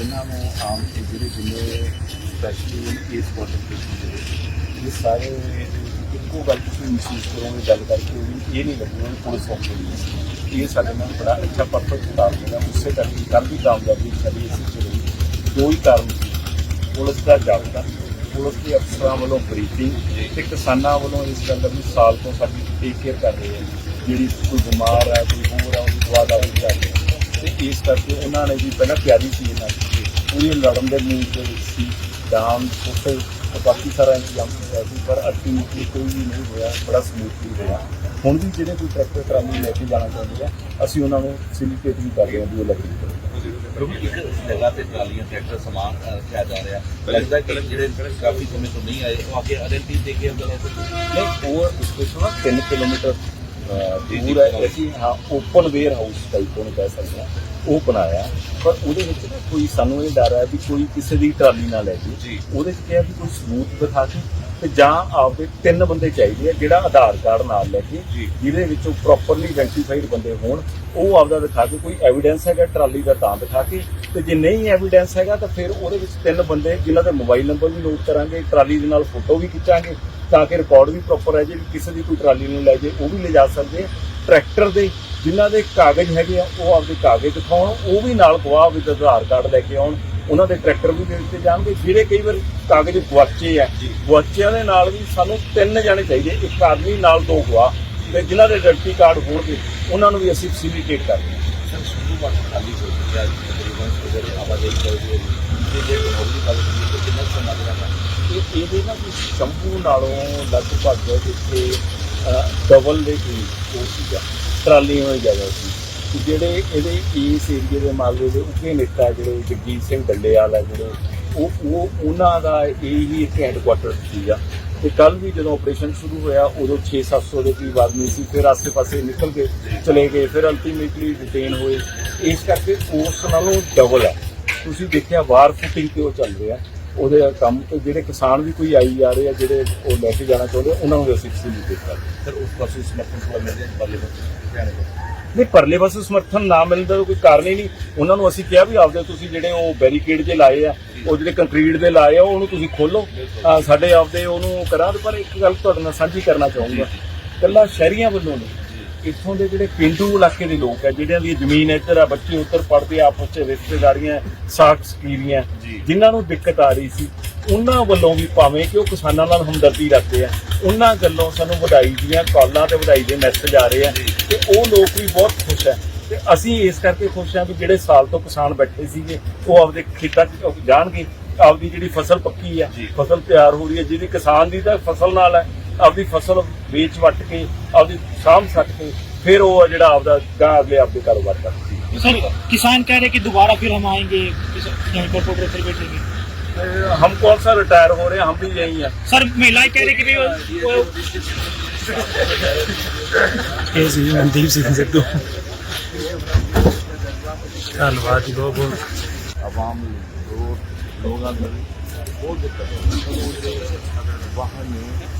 ਇਹਨਾਂ ਨੂੰ ਆਮ ਜਿਹੜੇ ਜਿੰਨੇ ਸਪੈਸ਼ਲੀ ਇਸ ਕੁਆਟਰ ਦੇ ਇਹ ਸਾਰੇ ਇੱਕੋ ਗੱਲ ਤੁਸੀਂ ਮਹਿਸੂਸ ਕਰੋਗੇ, ਗੱਲ ਕਰਕੇ ਵੀ ਇਹ ਨਹੀਂ ਲੱਗੂਗਾ ਪੁਲਿਸ ਸੌਂਪੀ ਹੈ। ਇਹ ਸਾਡੇ ਨਾਲ ਬੜਾ ਅੱਛਾ ਪਰਫੈਕਟ ਕੰਮ ਹੈਗਾ ਉਸੇ ਕਰਕੇ ਕੱਲ੍ਹ ਦੀ ਕਾਮਯਾਬੀ ਸਾਡੀ ਇਸ ਚ ਰਹੀ। ਦੋ ਹੀ ਕਾਰਨ ਪੁਲਿਸ ਦਾ ਜਾਬਤਾ ਪੁਲਿਸ ਦੇ ਅਫਸਰਾਂ ਵੱਲੋਂ ਬਰੀਫਿੰਗ ਤੇ ਕਿਸਾਨਾਂ ਵੱਲੋਂ ਇਸ ਗੱਲ ਦੀ ਸਾਲ ਤੋਂ ਸਾਡੀ ਟੇਕ ਕੇਅਰ ਕਰ ਰਹੇ ਆ। ਜਿਹੜੀ ਕੋਈ ਬਿਮਾਰ ਹੈ ਕੋਈ ਹੋਰ ਹੈ ਉਹਦੀ ਦਵਾ ਦਾ ਵੀ ਕਰ ਰਹੇ ਆ। ਤੇ ਇਸ ਕਰਕੇ ਉਹਨਾਂ ਨੇ ਵੀ ਪਹਿਲਾਂ ਤਿਆਰੀ ਸੀ ਇਹਨਾਂ ਦੀ। ਪੂਰੀ ਲੜਨ ਦੇ ਮੂਡ ਦੇ ਵਿੱਚ ਸੀ ਉੱਤੇ ਤੇ ਬਾਕੀ ਸਾਰਾ ਇੰਤਜ਼ਾਮ ਕੀਤਾ ਸੀ ਪਰ ਅਲਟੀਮੇਟਲੀ ਕੋਈ ਵੀ ਨਹੀਂ ਹੋਇਆ ਬੜਾ ਸਮੂਥਲੀ ਹੋਇਆ। ਹੁਣ ਵੀ ਜਿਹੜੇ ਕੋਈ ਟਰੈਕਟਰ ਟਰਾਲੀ ਲੈ ਕੇ ਜਾਣਾ ਚਾਹੁੰਦੇ ਆ ਅਸੀਂ ਉਹਨਾਂ ਨੂੰ ਫੈਸਿਲਿਟੇਟ ਵੀ ਕਰ ਰਹੇ ਹਾਂ ਵੀ ਉਹ ਲੱਗੀ ਕਿਉਂਕਿ ਇੱਕ ਜਗ੍ਹਾ ਤੇ ਟਰਾਲੀਆਂ ਟਰੈਕਟਰ ਸਮਾਨ ਰੱਖਿਆ ਜਾ ਰਿਹਾ। ਲੱਗਦਾ ਕਿ ਜਿਹੜੇ ਕਾਫੀ ਸਮੇਂ ਤੋਂ ਨਹੀਂ ਆਏ ਉਹ ਅੱਗੇ ਆਇਡੈਂਟੀ ਦੇ ਕੇ ਅੰਦਰ ਨਹੀਂ ਉਹ ਸਟੇਸ਼ਨ ਨਾ 3 ਕਿਲੋਮੀਟਰ ਦੂਰ ਹੈ ਅਸੀਂ ਹਾਂ ਓਪਨ ਵੇਅਰ ਹਾਊਸ ਟਾਈਪ ਉਹਨੂੰ ਕਹਿ ਸਕਦੇ ਹਾਂ। ਉਹ ਬਣਾਇਆ ਪਰ ਉਹਦੇ ਵਿੱਚ ਨਾ ਕੋਈ ਸਾਨੂੰ ਇਹ ਡਰ ਹੈ ਵੀ ਕੋਈ ਕਿਸੇ ਦੀ ਟਰਾਲੀ ਨਾ ਲੈ ਜੇ। ਉਹਦੇ 'ਚ ਕਿਹਾ ਵੀ ਕੋਈ ਸਬੂਤ ਦਿਖਾ ਕੇ ਤੇ ਜਾਂ ਆਪਦੇ ਤਿੰਨ ਬੰਦੇ ਚਾਹੀਦੇ ਆ ਜਿਹੜਾ ਆਧਾਰ ਕਾਰਡ ਨਾਲ ਲੈ ਕੇ। ਜਿਹਦੇ ਵਿੱਚੋਂ ਪ੍ਰੋਪਰਲੀ ਆਇਡੈਂਟੀਫਾਈਡ ਬੰਦੇ ਹੋਣ ਉਹ ਆਪਦਾ ਦਿਖਾ ਕੇ ਕੋਈ ਐਵੀਡੈਂਸ ਹੈਗਾ ਟਰਾਲੀ ਦਾ ਤਾਂ ਦਿਖਾ ਕੇ ਤੇ ਜੇ ਨਹੀਂ ਐਵੀਡੈਂਸ ਹੈਗਾ ਤਾਂ ਫਿਰ ਉਹਦੇ ਵਿੱਚ ਤਿੰਨ ਬੰਦੇ ਜਿਨ੍ਹਾਂ ਦੇ ਮੋਬਾਈਲ ਨੰਬਰ ਵੀ ਨੋਟ ਕਰਾਂਗੇ ਟਰਾਲੀ ਦੇ ਨਾਲ ਫੋਟੋ ਵੀ ਖਿੱਚਾਂਗੇ ਤਾਂ ਕਿ ਰਿਕਾਰਡ ਵੀ ਪ੍ਰੋਪਰ ਹੈ ਜੇ ਕਿਸੇ ਦੀ ਕੋਈ ਟਰਾਲੀ ਨੂੰ ਲੈ ਜੇ ਉਹ ਵੀ ਲਿਜਾ ਸਕਦੇ। ਟਰੈਕਟਰ ਦੇ ਜਿਨ੍ਹਾਂ ਦੇ ਕਾਗਜ਼ ਹੈਗੇ ਆ ਉਹ ਆਪਦੇ ਕਾਗਜ਼ ਦਿਖਾਉਣ ਉਹ ਵੀ ਨਾਲ ਗਵਾਹ ਵੀ ਆਧਾਰ ਕਾਰਡ ਲੈ ਕੇ ਆਉਣ ਉਹਨਾਂ ਦੇ ਟਰੈਕਟਰ ਵੀ ਦੇ ਦਿੱਤੇ ਜਾਣਗੇ ਜਿਹੜੇ ਕਈ ਵਾਰ ਕਾਗਜ਼ ਗੁਆਚੇ ਆ। ਗੁਆਚਿਆਂ ਦੇ ਨਾਲ ਵੀ ਸਾਨੂੰ ਤਿੰਨ ਜਾਣੇ ਚਾਹੀਦੇ ਇੱਕ ਆਦਮੀ ਨਾਲ ਦੋ ਗਵਾਹ ਤੇ ਜਿਨ੍ਹਾਂ ਦੇ ਆਇਡੈਂਟੀ ਕਾਰਡ ਹੋਣਗੇ ਉਹਨਾਂ ਨੂੰ ਵੀ ਅਸੀਂ ਫੈਸਿਲਿਟੇਟ ਕਰਦੇ ਹਾਂ ਸਰ ਸ਼ੁਰੂ ਵਾਰ ਖਾਲੀ ਹੋ ਗਿਆ ਤਕਰੀਬਨ ਜਿਹੜੇ ਆਵਾਜਾਈ ਚੱਲਦੀ ਹੈ ਜੇ ਜੇ ਹੋਰ ਵੀ ਗੱਲ ਕਰੀਏ ਤਾਂ ਕਿੰਨਾ ਕੁ ਸਮਾਂ ਲੱਗਦਾ ਇਹ ਇਹਦੇ ਨਾਲ ਸ਼ੰਭੂ ਨਾਲੋਂ ਲਗਭਗ ਜਿੱਥੇ ਡਬਲ ਦੇ ਕਰੀਬ ਉਹ ਸੀਗਾ, ਟਰਾਲੀ ਹੋਈ ਜਗ੍ਹਾ ਸੀ। ਜਿਹੜੇ ਇਹਦੇ ਇਸ ਏਰੀਏ ਦੇ ਮਾਲਵੇ ਦੇ ਉੱਗੇ ਨੇਤਾ ਜਿਹੜੇ ਜਗਜੀਤ ਸਿੰਘ ਡੱਲੇਵਾਲ ਆ ਜਿਹੜੇ, ਉਹ ਉਹ, ਉਹਨਾਂ ਦਾ ਇਹ ਹੀ ਇੱਕ ਹੈੱਡਕੁਆਟਰ ਸੀਗਾ। ਤੇ ਕੱਲ ਵੀ ਜਦੋਂ ਆਪਰੇਸ਼ਨ ਸ਼ੁਰੂ ਹੋਇਆ, ਉਦੋਂ 6-700 ਦੇ ਕਰੀਬ ਆਦਮੀ ਸੀ, ਫਿਰ ਆਸੇ-ਪਾਸੇ ਨਿਕਲ ਕੇ ਚਲੇ ਗਏ, ਫਿਰ ਅਲਟੀਮੇਟਲੀ ਡਿਟੇਨ ਹੋਏ। ਇਸ ਕਰਕੇ ਉਸ ਨਾਲੋਂ ਡਬਲ ਹੈ ਤੁਸੀਂ ਦੇਖਿਆ, ਵਾਰ ਫੁੱਟਿੰਗ ਤੇ ਉਹ ਚੱਲ ਰਿਹਾ। ਉਹਦੇ ਕੰਮ ਤੇ ਜਿਹੜੇ ਕਿਸਾਨ ਵੀ ਕੋਈ ਆਈ ਜਾ ਰਹੇ ਆ ਜਿਹੜੇ ਉਹ ਲੈ ਕੇ ਜਾਣਾ ਚਾਹੁੰਦੇ ਉਹਨਾਂ ਨੂੰ ਵੀ ਅਸੀਂ ਫੈਸਿਲਿਟੇਟ ਕਰਦੇ। ਸਰ ਉਸ ਪਾਸੇ ਸਮਰਥਨ ਮਿਲਦੇ ਨੇ ਬਾਲੇ ਹਰਿਆਣੇ ਕੋਲ ਨਹੀਂ ਪਰਲੇ ਪਾਸੇ ਸਮਰਥਨ ਨਾ ਮਿਲਣ ਦਾ ਕੋਈ ਕਾਰਨ ਹੀ ਨਹੀਂ। ਉਹਨਾਂ ਨੂੰ ਅਸੀਂ ਕਿਹਾ ਵੀ ਆਪਦੇ ਤੁਸੀਂ ਜਿਹੜੇ ਉਹ ਬੈਰੀਕੇਡ ਜੇ ਲਾਏ ਆ ਉਹ ਜਿਹੜੇ ਕੰਕਰੀਟ ਦੇ ਲਾਏ ਆ ਉਹਨੂੰ ਤੁਸੀਂ ਖੋਲੋ ਸਾਡੇ ਆਪਦੇ ਉਹਨੂੰ ਕਰਾਂ ਪਰ ਇੱਕ ਗੱਲ ਤੁਹਾਡੇ ਨਾਲ ਸਾਂਝੀ ਕਰਨਾ ਚਾਹੂੰਗਾ। ਕੱਲਾ ਸ਼ਹਿਰੀਆਂ ਵੱਲੋਂ ਨਹੀਂ। ਇੱਥੋਂ ਦੇ ਜਿਹੜੇ ਪਿੰਡੂ ਇਲਾਕੇ ਦੇ ਲੋਕ ਆ ਜਿਹੜਿਆਂ ਦੀ ਜ਼ਮੀਨ ਇੱਧਰ ਆ ਬੱਚੇ ਉੱਧਰ ਪੜਦੇ ਆ ਆਪਸ ਵਿੱਚ ਰਿਸ਼ਤੇਦਾਰੀਆਂ ਸਾਖ ਸਕੀਰੀਆਂ। ਜਿਨ੍ਹਾਂ ਨੂੰ ਦਿੱਕਤ ਆ ਰਹੀ ਸੀ ਉਹਨਾਂ ਵੱਲੋਂ ਵੀ ਭਾਵੇਂ ਕਿ ਉਹ ਕਿਸਾਨਾਂ ਨਾਲ ਹਮਦਰਦੀ ਰੱਖਦੇ ਆ ਉਹਨਾਂ ਗੱਲੋਂ ਸਾਨੂੰ ਵਧਾਈ ਦੀਆਂ ਕਾਲਾਂ ਤੇ ਵਧਾਈ ਦੇ ਮੈਸੇਜ ਆ ਰਹੇ ਆ ਤੇ ਉਹ ਲੋਕ ਵੀ ਬਹੁਤ ਖੁਸ਼ ਆ ਤੇ ਅਸੀਂ ਇਸ ਕਰਕੇ ਖੁਸ਼ ਆ ਵੀ ਜਿਹੜੇ ਸਾਲ ਤੋਂ ਕਿਸਾਨ ਬੈਠੇ ਸੀਗੇ ਉਹ ਆਪਦੇ ਖੇਤਾਂ 'ਚ ਜਾਣਗੇ ਆਪਦੀ ਜਿਹੜੀ ਫਸਲ ਪੱਕੀ ਆ। ਫਸਲ ਤਿਆਰ ਹੋ ਰਹੀ ਹੈ ਜਿਹਦੀ ਕਿਸਾਨ ਦੀ ਤਾਂ ਫਸਲ ਨਾਲ ਹੈ ਆਪਦੀ ਫਸਲ ਵੇਚ ਵੱਟ ਕੇ ਆਪਦੀ ਸਾਂਭ ਸਕ ਕੇ ਫਿਰ ਉਹ ਜਿਹੜਾ ਆਪਦਾ ਗਾਂ ਅਗਲੇ ਆਪਦੇ ਕਾਰੋਬਾਰ ਕਰ सर किसान कह रहे कि दोबारा फिर हम आएंगे कॉर्पोरेटर फिर बैठेंगे हम कौन सा रिटायर हो रहे हैं हम भी यही हैं सर महिलाएं कह रही कि भाई वो- वो- ਇਹ ਸੀ ਜੀ ਮਨਦੀਪ ਸਿੰਘ ਸਿੱਧੂ ਧੰਨਵਾਦ ਜੀ ਬਹੁਤ ਬਹੁਤ आवाम लोग लोग बहुत दिक्कत है वाहन में